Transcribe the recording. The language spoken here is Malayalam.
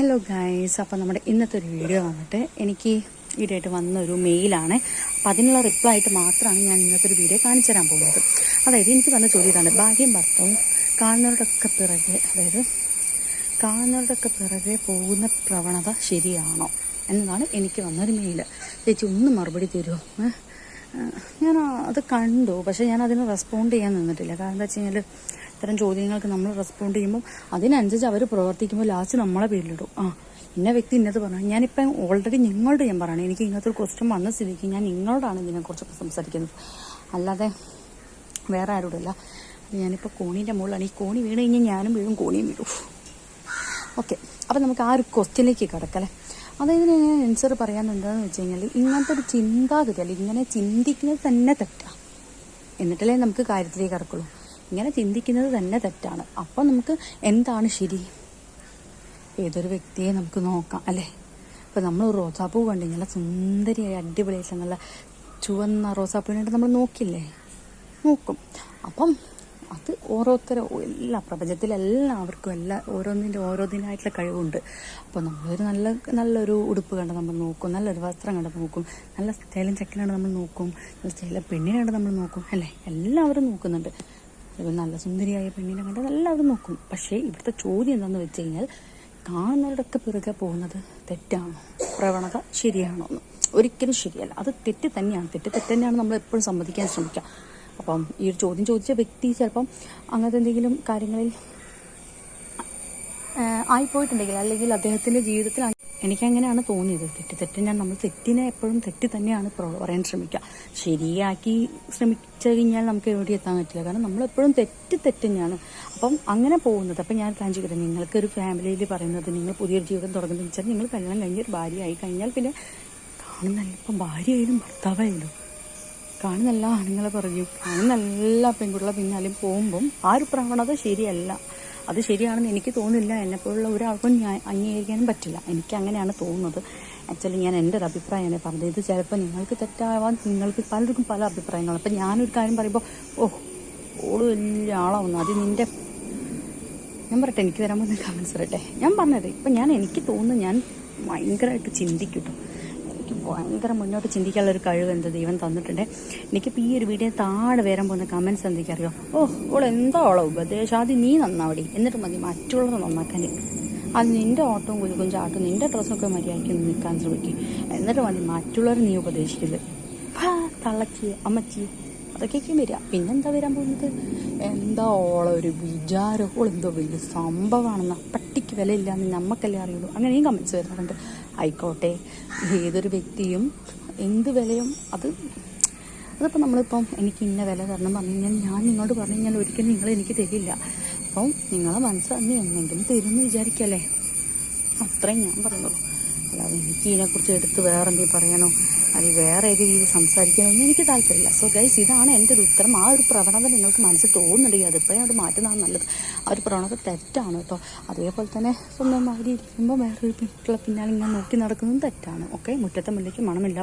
ഹലോ ഗൈസ് അപ്പോൾ നമ്മുടെ ഇന്നത്തെ ഒരു വീഡിയോ വന്നിട്ട് എനിക്ക് ഈടായിട്ട് വന്ന ഒരു മെയിലാണ് അപ്പോൾ അതിനുള്ള റിപ്ലൈ ആയിട്ട് മാത്രമാണ് ഞാൻ ഇന്നത്തെ ഒരു വീഡിയോ കാണിച്ചു തരാൻ പോകുന്നത്. അതായത് എനിക്ക് വന്ന ചോദ്യം ഇതാണ്. ഭാര്യയും ഭർത്താവും കാണുന്നവരുടെയൊക്കെ പിറകെ അതായത് കാണുന്നവരുടെയൊക്കെ പിറകെ പോകുന്ന പ്രവണത ശരിയാണോ എന്നതാണ് എനിക്ക് വന്നൊരു മെയിൽ ചേച്ചി ഒന്ന് മറുപടി തരുമോ? ഞാൻ അത് കണ്ടു. പക്ഷെ ഞാൻ അതിന് റെസ്പോണ്ട് ചെയ്യാൻ നിന്നിട്ടില്ല. കാരണം എന്താ വെച്ച് കഴിഞ്ഞാൽ ഇത്തരം ചോദ്യങ്ങൾക്ക് നമ്മൾ റെസ്പോണ്ട് ചെയ്യുമ്പോൾ അതിനനുസരിച്ച് അവർ പ്രവർത്തിക്കുമ്പോൾ ലാസ്റ്റ് നമ്മളെ പേരിലിടും. ആ ഇന്ന വ്യക്തി ഇന്നത് പറഞ്ഞു. ഞാനിപ്പം ഓൾറെഡി നിങ്ങളോട് ഞാൻ പറയണം. എനിക്ക് ഇങ്ങനത്തെ ഒരു ക്വസ്റ്റ്യൻ വന്ന സ്ഥിതിക്ക് ഞാൻ നിങ്ങളോടാണ് ഇതിനെക്കുറിച്ചൊക്കെ സംസാരിക്കുന്നത്. അല്ലാതെ വേറെ ആരോടല്ല ഞാനിപ്പോൾ കോണീന്റെ മുകളിലാണ്. ഈ കോണി വീണ് കഴിഞ്ഞാൽ ഞാനും വീഴും കോണിയും വീഴും. ഓക്കെ അപ്പം നമുക്ക് ആ ഒരു ക്വസ്റ്റ്യനിലേക്ക് കിടക്കല്ലേ? അതായത് ഞാൻ ആൻസർ പറയാൻ എന്താണെന്ന് വെച്ച് കഴിഞ്ഞാൽ ഇങ്ങനത്തെ ഒരു ചിന്താഗതി അല്ലെങ്കിൽ ഇങ്ങനെ ചിന്തിക്കുന്നത് തന്നെ തെറ്റാണ് എന്നിട്ടല്ലേ നമുക്ക് കാര്യത്തിലേക്ക് ഇറക്കുള്ളൂ. ഇങ്ങനെ ചിന്തിക്കുന്നത് തന്നെ തെറ്റാണ്. അപ്പം നമുക്ക് എന്താണ് ശരി? ഏതൊരു വ്യക്തിയെ നമുക്ക് നോക്കാം അല്ലേ? ഇപ്പം നമ്മൾ ഒരു റോസാപ്പൂ കണ്ടു നല്ല സുന്ദരിയായി അടിപൊളിയായിട്ട് നല്ല ചുവന്ന റോസാപ്പൂവിനായിട്ട് നമ്മൾ നോക്കില്ലേ? നോക്കും. അപ്പം അത് ഓരോരുത്തരും എല്ലാ പ്രപഞ്ചത്തിലെല്ലാവർക്കും എല്ലാ ഓരോന്നിന്റെ ഓരോന്നിനായിട്ടുള്ള കഴിവുണ്ട്. അപ്പോൾ നമ്മളൊരു നല്ല നല്ലൊരു ഉടുപ്പ് കണ്ട് നമ്മൾ നോക്കും നല്ലൊരു വസ്ത്രം കണ്ട് നോക്കും നല്ല സ്റ്റൈലും ചെക്കനാണ് നമ്മൾ നോക്കും നല്ല സ്റ്റൈലും പെണ്ണിനെ കണ്ട് നമ്മൾ നോക്കും അല്ലേ? എല്ലാവരും നോക്കുന്നുണ്ട്. നല്ല സുന്ദരിയായ പെണ്ണിനെ കണ്ട് എല്ലാവരും നോക്കും. പക്ഷേ ഇവിടുത്തെ ചോദ്യം എന്താണെന്ന് വെച്ച് കഴിഞ്ഞാൽ കാണുന്നവരുടെയൊക്കെ പിറകെ പോകുന്നത് തെറ്റാണോ? പ്രവണത ശരിയാണോ എന്ന് ഒരിക്കലും ശരിയല്ല. അത് തെറ്റ് തന്നെയാണ്. തെറ്റ് തെറ്റ് തന്നെയാണ് നമ്മൾ എപ്പോഴും സമ്മതിക്കാൻ ശ്രമിക്കുക. അപ്പം ഈ ഒരു ചോദ്യം ചോദിച്ച വ്യക്തി ചിലപ്പം അങ്ങനത്തെ എന്തെങ്കിലും കാര്യങ്ങളിൽ ആയിപ്പോയിട്ടുണ്ടെങ്കിൽ അല്ലെങ്കിൽ അദ്ദേഹത്തിന്റെ ജീവിതത്തിൽ എനിക്കങ്ങനെയാണ് തോന്നിയത്. തെറ്റ് ഞാൻ നമ്മൾ തെറ്റിനെ എപ്പോഴും തെറ്റി തന്നെയാണ് പറയാൻ ശ്രമിക്കുക. ശരിയാക്കി ശ്രമിച്ചു കഴിഞ്ഞാൽ നമുക്ക് എവിടെ എത്താൻ പറ്റില്ല. കാരണം നമ്മളെപ്പോഴും തെറ്റ് തെറ്റ് തന്നെയാണ്. അപ്പം അങ്ങനെ പോകുന്നത്. അപ്പം ഞാൻ പ്ലാൻ നിങ്ങൾക്ക് നിങ്ങൾക്കൊരു ഫാമിലിയിൽ പറയുന്നത് നിങ്ങൾ പുതിയൊരു ജീവിതം തുടങ്ങുന്നത് വെച്ചാൽ നിങ്ങൾ കല്യാണം കഴിഞ്ഞ് ഒരു ഭാര്യയായി കഴിഞ്ഞാൽ പിന്നെ കാണുന്നല്ല ഇപ്പം ഭാര്യയായാലും ഭർത്താവായാലും കാണുന്ന എല്ലാ ആണുങ്ങളെ പറഞ്ഞു. കാണുന്നല്ല പെൺകുട്ടികളെ പിന്നാലും പോകുമ്പം ആ ഒരു പ്രവണത ശരിയല്ല. അത് ശരിയാണെന്ന് എനിക്ക് തോന്നില്ല എന്നെപ്പോലുള്ള ഒരാൾക്കും ഞാൻ അംഗീകരിക്കാനും പറ്റില്ല. എനിക്ക് അങ്ങനെയാണ് തോന്നുന്നത്. ആക്ച്വലി ഞാൻ എന്റെ ഒരു അഭിപ്രായമാണ് പറഞ്ഞത്. ഇത് ചിലപ്പോൾ നിങ്ങൾക്ക് തെറ്റാവാൻ നിങ്ങൾക്ക് പലർക്കും പല അഭിപ്രായങ്ങളാണ്. അപ്പം ഞാനൊരു കാര്യം പറയുമ്പോൾ ഓ ഓൾ വലിയ ആളാവുന്നു. അത് നിന്റെ ഞാൻ പറയട്ടെ എനിക്ക് വരാൻ പോകുന്ന കമൻസ് പറയട്ടെ ഞാൻ പറഞ്ഞത് ഇപ്പം ഞാൻ എനിക്ക് തോന്നുന്നു ഞാൻ ഭയങ്കരമായിട്ട് ചിന്തിക്കും കേട്ടോ. എനിക്ക് ഭയങ്കര മുന്നോട്ട് ചിന്തിക്കാനുള്ള ഒരു കഴിവ് എന്ത് ദൈവം തന്നിട്ടുണ്ട്. എനിക്കിപ്പോൾ ഈ ഒരു വീഡിയോ താഴെ വരാൻ പോകുന്ന കമൻസ് എന്തൊക്കെയറിയോ ഓ ഓൾ എന്താ ഓളോ ഉപദേശം? ആദ്യം നീ നന്നാവടി. എന്നിട്ട് മതി മറ്റുള്ളവർ നന്നാക്കാൻ. അത് നിന്റെ ഓട്ടവും കുലുക്കും ചാട്ടും നിന്റെ ഡ്രസ്സൊക്കെ മര്യാദയ്ക്ക് നിൽക്കാൻ ശ്രമിക്കും. എന്നിട്ട് മതി മറ്റുള്ളവർ നീ ഉപദേശിക്കരുത്. തള്ളച്ചി അമ്മച്ചി. അതൊക്കെയൊക്കെ വരിക. പിന്നെന്താ വരാൻ പോകുന്നത്? എന്താ ഓളെ ഒരു വിചാരം? ഓളെന്തോ വലിയ സംഭവമാണെന്ന് പട്ടിക്ക് വിലയില്ലാന്ന് നമുക്കല്ലേ അറിയുള്ളൂ. അങ്ങനെയും കമൻസ് വരുന്നുണ്ട്. ആയിക്കോട്ടെ. ഏതൊരു വ്യക്തിയും എന്ത് വിലയും അത് അതിപ്പോൾ നമ്മളിപ്പം എനിക്ക് ഇന്ന വില തരണം പറഞ്ഞു കഴിഞ്ഞാൽ ഞാൻ നിങ്ങളോട് പറഞ്ഞു കഴിഞ്ഞാൽ ഒരിക്കലും നിങ്ങൾ എനിക്ക് തരില്ല. അപ്പം നിങ്ങളെ മനസ്സ് തന്നെ എന്നെങ്കിലും തരുമെന്ന് വിചാരിക്കല്ലേ? അത്രയും ഞാൻ പറയുന്നുള്ളൂ. അല്ലാതെ എനിക്ക് ഇതിനെക്കുറിച്ച് എടുത്ത് വേറെ എന്തെങ്കിലും പറയണോ? അല്ലെങ്കിൽ വേറെ ഏത് രീതിയിൽ സംസാരിക്കണമെന്ന് എനിക്ക് താല്പര്യമില്ല. സോ ഗൈസ് ഇതാണ് എന്റെ ഒരു ഉത്തരം. ആ ഒരു പ്രവണത നിങ്ങൾക്ക് മനസ്സിൽ തോന്നുന്നുണ്ടെങ്കിൽ അതിപ്പോഴും അത് മാറ്റുന്നതാണ് നല്ലത്. ആ ഒരു പ്രവണത തെറ്റാണ് കേട്ടോ. അതേപോലെ തന്നെ സ്വന്തം ഭാര്യ ഇരിക്കുമ്പോൾ വേറൊരു പെൺകുട്ടികളെ പിന്നാലെ ഇങ്ങനെ നോക്കി നടക്കുന്നതും തെറ്റാണ്. ഓക്കെ മുറ്റത്തെ മുല്ലയ്ക്ക് മണമില്ല.